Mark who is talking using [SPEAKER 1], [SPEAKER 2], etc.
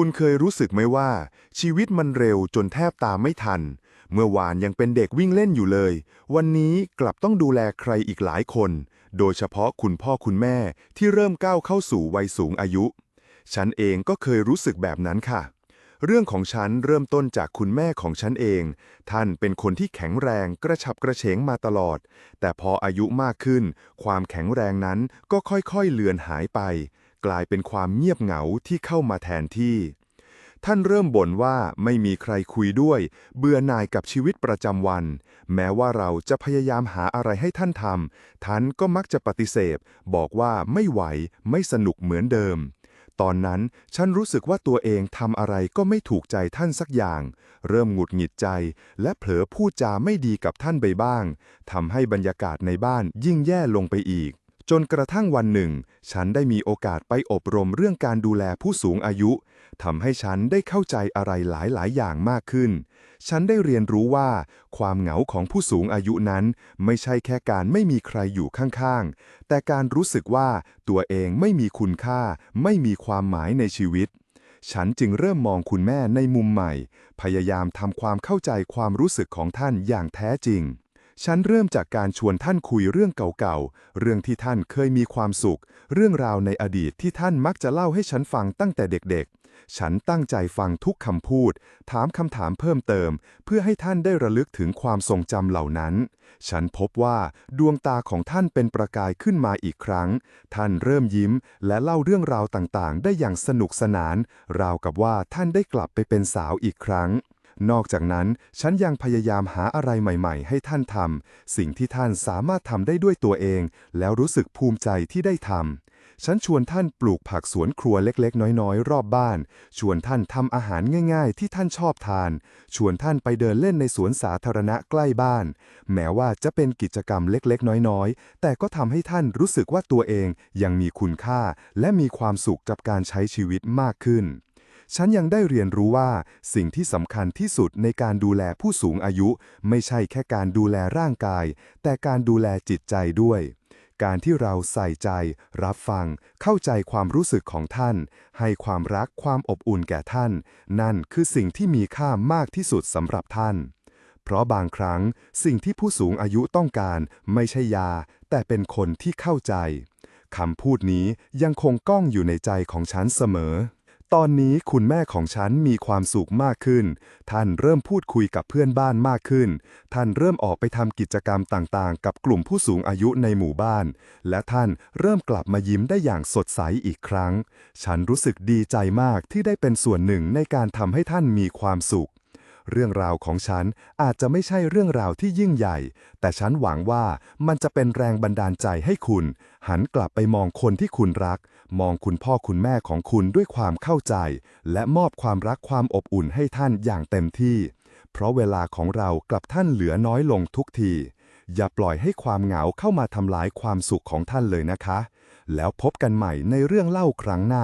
[SPEAKER 1] คุณเคยรู้สึกไหมว่า ชีวิตมันเร็วจนแทบตามไม่ทัน เมื่อวานยังเป็นเด็กวิ่งเล่นอยู่เลย วันนี้กลับต้องดูแลใครอีกหลายคน โดยเฉพาะคุณพ่อคุณแม่ที่เริ่มก้าวเข้าสู่วัยสูงอายุ ฉันเองก็เคยรู้สึกแบบนั้นค่ะ เรื่องของฉันเริ่มต้นจากคุณแม่ของฉันเอง ท่านเป็นคนที่แข็งแรงกระฉับกระเฉงมาตลอด แต่พออายุมากขึ้น ความแข็งแรงนั้นก็ค่อยๆเลือนหายไป กลายเป็นความเงียบเหงาที่เข้ามาแทนที่ ท่านเริ่มบ่นว่าไม่มีใครคุยด้วย เบื่อหน่ายกับชีวิตประจำวัน แม้ว่าเราจะพยายามหาอะไรให้ท่านทำท่านก็มักจะปฏิเสธ บอกว่าไม่ไหว ไม่สนุกเหมือนเดิมตอนนั้นฉันรู้สึกว่าตัวเองทำอะไรก็ไม่ถูกใจท่านสักอย่าง เริ่มหงุดหงิดใจ และเผลอพูดจาไม่ดีกับท่านไปบ้างทำให้บรรยากาศในบ้านยิ่งแย่ลงไปอีก จนกระทั่งวันหนึ่ง ฉันได้มีโอกาสไปอบรมเรื่องการดูแลผู้สูงอายุทำให้ฉันได้เข้าใจอะไรหลายๆ อย่างมากขึ้น ฉันได้เรียนรู้ว่า ความเหงาของผู้สูงอายุนั้น ไม่ใช่แค่การไม่มีใครอยู่ข้างๆ แต่การรู้สึกว่าตัวเองไม่มีคุณค่า ไม่มีความหมายในชีวิต ฉันจึงเริ่มมองคุณแม่ในมุมใหม่ พยายามทำความเข้าใจความรู้สึกของท่านอย่างแท้จริง ฉันเริ่มจากการชวนท่านคุยเรื่องเก่าๆ เรื่องที่ท่านเคยมีความสุข เรื่องราวในอดีตที่ท่านมักจะเล่าให้ฉันฟังตั้งแต่เด็กๆ ฉันตั้งใจฟังทุกคำพูด ถามคำถามเพิ่มเติม เพื่อให้ท่านได้ระลึกถึงความทรงจำเหล่านั้น ฉันพบว่าดวงตาของท่านเป็นประกายขึ้นมาอีกครั้ง ท่านเริ่มยิ้ม และเล่าเรื่องราวต่างๆ ได้อย่างสนุกสนาน ราวกับว่าท่านได้กลับไปเป็นสาวอีกครั้ง นอกจากนั้น ฉันยังพยายามหาอะไรใหม่ ๆ ให้ท่านทำ สิ่งที่ท่านสามารถทำได้ด้วยตัวเอง แล้วรู้สึกภูมิใจที่ได้ทำ ฉันชวนท่านปลูกผักสวนครัวเล็กๆ น้อยๆ รอบบ้าน ชวนท่านทำอาหารง่ายๆ ที่ท่านชอบทาน ชวนท่านไปเดินเล่นในสวนสาธารณะใกล้บ้าน แม้ว่าจะเป็นกิจกรรมเล็กๆ น้อยๆ แต่ก็ทำให้ท่านรู้สึกว่าตัวเองยังมีคุณค่า และมีความสุขกับการใช้ชีวิตมากขึ้น ฉันยังได้เรียนรู้ว่า สิ่งที่สำคัญที่สุดในการดูแลผู้สูงอายุ ไม่ใช่แค่การดูแลร่างกาย แต่การดูแลจิตใจด้วย การที่เราใส่ใจ รับฟัง เข้าใจความรู้สึกของท่าน ให้ความรักความอบอุ่นแก่ท่าน นั่นคือสิ่งที่มีค่ามากที่สุดสำหรับท่าน เพราะบางครั้งสิ่งที่ผู้สูงอายุต้องการไม่ใช่ยา แต่เป็นคนที่เข้าใจคำพูดนี้ยังคงก้องอยู่ในใจของฉันเสมอ ตอนนี้คุณแม่ของฉันมีความสุขมากขึ้น ท่านเริ่มพูดคุยกับเพื่อนบ้านมากขึ้น ท่านเริ่มออกไปทำกิจกรรมต่างๆ กับกลุ่มผู้สูงอายุในหมู่บ้าน และท่านเริ่มกลับมายิ้มได้อย่างสดใสอีกครั้ง ฉันรู้สึกดีใจมากที่ได้เป็นส่วนหนึ่งในการทำให้ท่านมีความสุข เรื่องราวของฉันอาจจะไม่ใช่เรื่องราวที่ยิ่งใหญ่ แต่ฉันหวังว่ามันจะเป็นแรงบันดาลใจให้คุณ หันกลับไปมองคนที่คุณรัก มองคุณพ่อคุณแม่ของคุณด้วยความเข้าใจ และมอบความรักความอบอุ่นให้ท่านอย่างเต็มที่ เพราะเวลาของเรากลับท่านเหลือน้อยลงทุกที อย่าปล่อยให้ความเหงาเข้ามาทำลายความสุขของท่านเลยนะคะ แล้วพบกันใหม่ในเรื่องเล่าครั้งหน้า